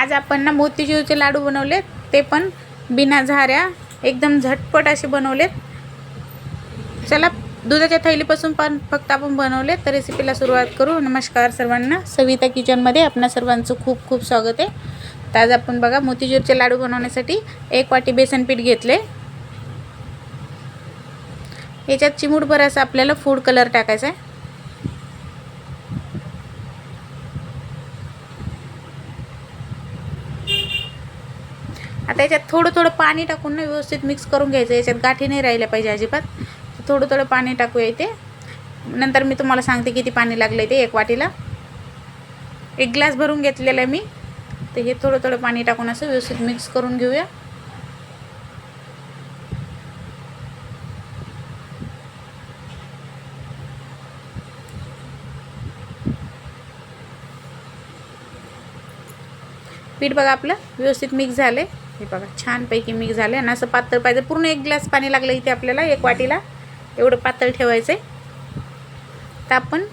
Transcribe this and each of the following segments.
आज आपण ना मोतीचूरचे लाडू बनवलेत ते पण बिना झाऱ्या एकदम झटपट असे बनवलेत. चला दुधाच्या थैलीपासून पण फक्त आपण बनवले तर रेसिपीला सुरुवात करू. नमस्कार सर्वांना. सविता किचनमध्ये आपणा सर्वांचं खूप खूप स्वागत आहे. तर आज आपण बघा मोतीचूरचे लाडू बनवण्यासाठी एक वाटी बेसन पीठ घेतले. याच्यात चिमूटभर असं आपल्याला फूड कलर टाकायचा आहे आता याच्यात थोडं थोडं पाणी टाकून ना व्यवस्थित मिक्स करून घ्यायचं. याच्यात गाठी नाही राहिल्या पाहिजे अजिबात. थोडं थोडं पाणी टाकूया इथे. नंतर मी तुम्हाला सांगते किती पाणी लागलं ते एक वाटीला. एक ग्लास भरून घेतलेलं आहे मी. तर हे थोडं थोडं पाणी टाकून असं व्यवस्थित मिक्स करून घेऊया. पीठ बघा आपलं व्यवस्थित मिक्स झालं हे बघा छानपैकी मिक्स झालं आणि असं पातळ पाहिजे. पूर्ण एक ग्लास पाणी लागलं इथे आपल्याला एक वाटीला. एवढं पातळ ठेवायचं आहे तर आपण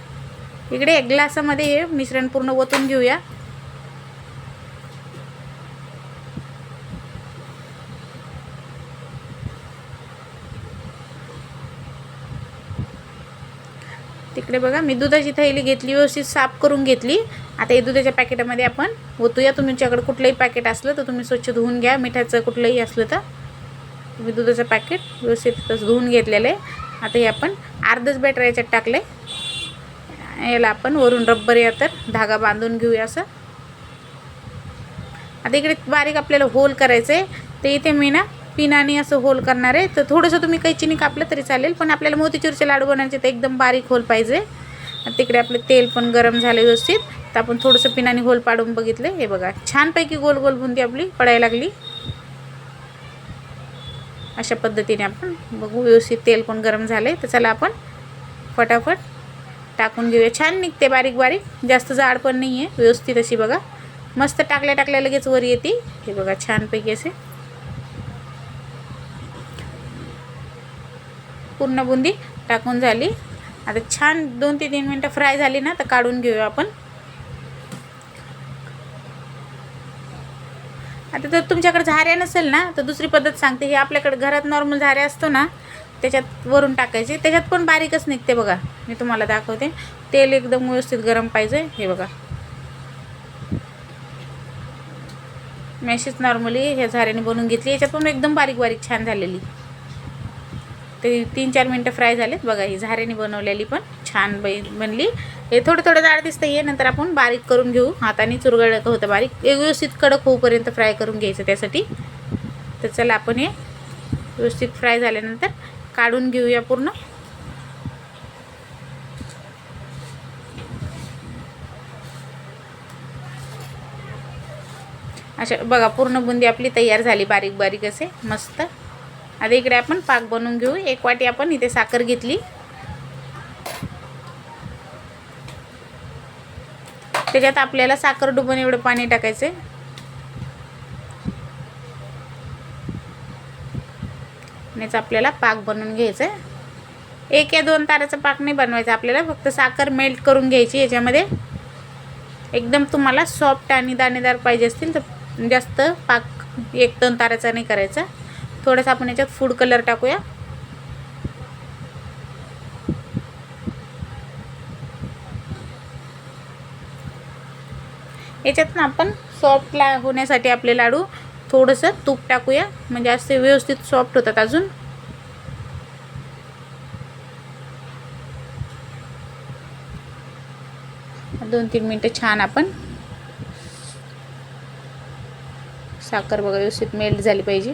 इकडे एक ग्लासामध्ये हे मिश्रण पूर्ण ओतून घेऊया. तिकडे बघा मी दुधाची थैली घेतली व्यवस्थित साफ करून घेतली. आता हे दुधाच्या पॅकेटामध्ये आपण ओतूया. तुमच्याकडे कुठलंही पॅकेट असलं तर तुम्ही स्वच्छ धुवून घ्या. मिठाचं कुठलंही असलं तर तुम्ही दुधाचं पॅकेट व्यवस्थित धुवून घेतलेलं आहे. आता हे आपण अर्धच बॅटर याच्यात टाकलं आहे याला आपण वरून रब्बर या तर धागा बांधून घेऊया असं. आता इकडे बारीक आपल्याला होल करायचं आहे तर इथे मी ना पिनाने असं होल करणार आहे. तर थोडंसं तुम्ही कैचीने कापलं तरी चालेल पण आपल्याला मोतीचूरचे लाडू बनायचे तर एकदम बारीक होल पाहिजे. तिकडे आपलं तेल पण गरम झालं व्यवस्थित. तर आपण थोडंसं पिनाने होल पाडून बघितले. हे बघा छानपैकी गोल गोल बुंदी आपली पडायला लागली. अशा पद्धतीने आपण बघू व्यवस्थित तेल पण गरम झाले तर चला आपण फटाफट टाकून घेऊया. छान निघते बारीक बारीक. जास्त जाड पण नाही आहे व्यवस्थित अशी बघा. मस्त टाकल्या टाकल्या लगेच वर येते. हे बघा छानपैकी असे पूर्ण बुंदी टाकून झाली. आता छान दोन ते तीन मिनटं फ्राय झाली ना तर काढून घेऊया आपण. आता जर तुमच्याकडे झाऱ्या नसेल ना तर दुसरी पद्धत सांगते. हे आपल्याकडे घरात नॉर्मल झाऱ्या असतो ना त्याच्यात वरून टाकायचे. त्याच्यात पण बारीकच निघते बघा. मी तुम्हाला दाखवते. तेल एकदम व्यवस्थित गरम पाहिजे. हे बघा. मी नॉर्मली ह्या झाऱ्याने बनवून घेतली. याच्यात पण एकदम बारीक बारीक छान झालेली. ते तीन चार मिनटं फ्राय झालेत. बघा ही झाऱ्याने बनवलेली पण छान बै बनली. हे थोडं थोडं जाड दिसतं हे नंतर आपण बारीक करून घेऊ. हाताने चुरगळ होतं बारीक. एक व्यवस्थित कडक होऊपर्यंत फ्राय करून घ्यायचं त्यासाठी. तर चला आपण हे व्यवस्थित फ्राय झाल्यानंतर काढून घेऊया पूर्ण. अशा बघा पूर्ण बुंदी आपली तयार झाली बारीक बारीक असे मस्त. आता इकडे आपण पाक बनवून घेऊ. एक वाटी आपण इथे साखर घेतली. त्याच्यात आपल्याला साखर डुबून एवढं पाणी टाकायचं आणि आपल्याला पाक बनवून घ्यायचं आहे एक या दोन ताराचा पाक नाही बनवायचा. आपल्याला फक्त साखर मेल्ट करून घ्यायची याच्यामध्ये. एकदम तुम्हाला सॉफ्ट आणि दाणेदार पाहिजे असतील तर जास्त पाक एक दोन ताराचा नाही करायचा. थोडंसं आपण याच्यात फूड कलर टाकूया. याच्यात ना आपण सॉफ्ट ला होण्यासाठी आपले लाडू थोडंसं तूप टाकूया. म्हणजे असे व्यवस्थित सॉफ्ट होतात अजून. दोन तीन मिनटं छान आपण साखर बघा व्यवस्थित मेल्ट झाली पाहिजे.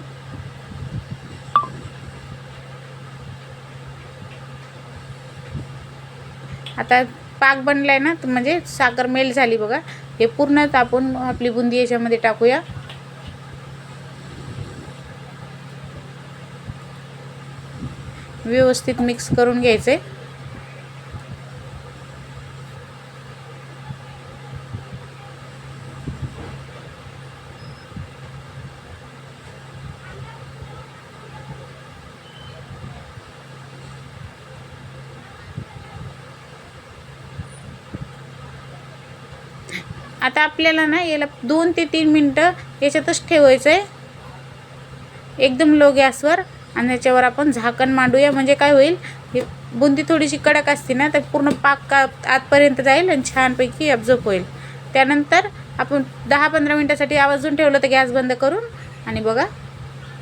आता पाक बनलाय ना तर म्हणजे साखर मेल्ट झाली बघा. हे पूर्ण आपण आपली बुंदी याच्यामध्ये टाकूया. व्यवस्थित मिक्स करून घ्यायचे आता आपल्याला ना याला दोन ते तीन मिनटं याच्यातच ठेवायचं आहे एकदम लो गॅसवर आणि याच्यावर आपण झाकण मांडूया. म्हणजे काय होईल हे बुंदी थोडीशी कडक असते ना तर पूर्ण पाक का आतपर्यंत जाईल आणि छानपैकी अब्झप होईल. त्यानंतर आपण दहा पंधरा मिनटासाठी आवाजून ठेवलं तर गॅस बंद करून आणि बघा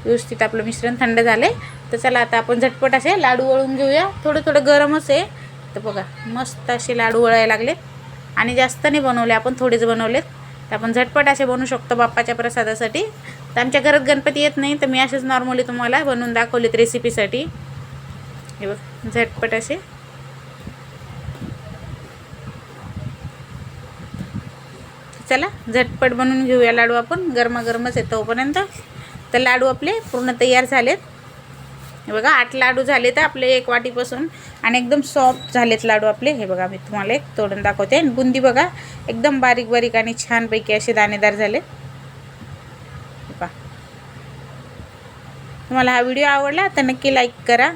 व्यवस्थित आपलं मिश्रण थंड झालं आहे तर चला आता आपण झटपट असे लाडू वळून घेऊया. थोडं थोडं गरमच आहे. तर बघा मस्त असे लाडू वळायला लागले आणि जास्त नाही बनवले आपण थोडेच बनवलेत. तर आपण झटपट असे बनवू शकतो बाप्पाच्या प्रसादासाठी. तर आमच्या घरात गणपती येत नाही तर मी असेच नॉर्मली तुम्हाला बनवून दाखवलेत रेसिपीसाठी हे बघ झटपट असे. चला झटपट बनवून घेऊया लाडू आपण. गरमागरमच आहे तोपर्यंत. तर लाडू आपले पूर्ण तयार झालेत. बघा आठ लाडू झाले तर आपले एक वाटीपासून. आणि एकदम सॉफ्ट झालेत लाडू आपले. हे बघा मी तुम्हाला एक तोडून दाखवते. आणि बुंदी बघा एकदम बारीक बारीक आणि छानपैकी असे दाणेदार झाले. पहा. तुम्हाला हा व्हिडिओ आवडला तर नक्की लाईक करा.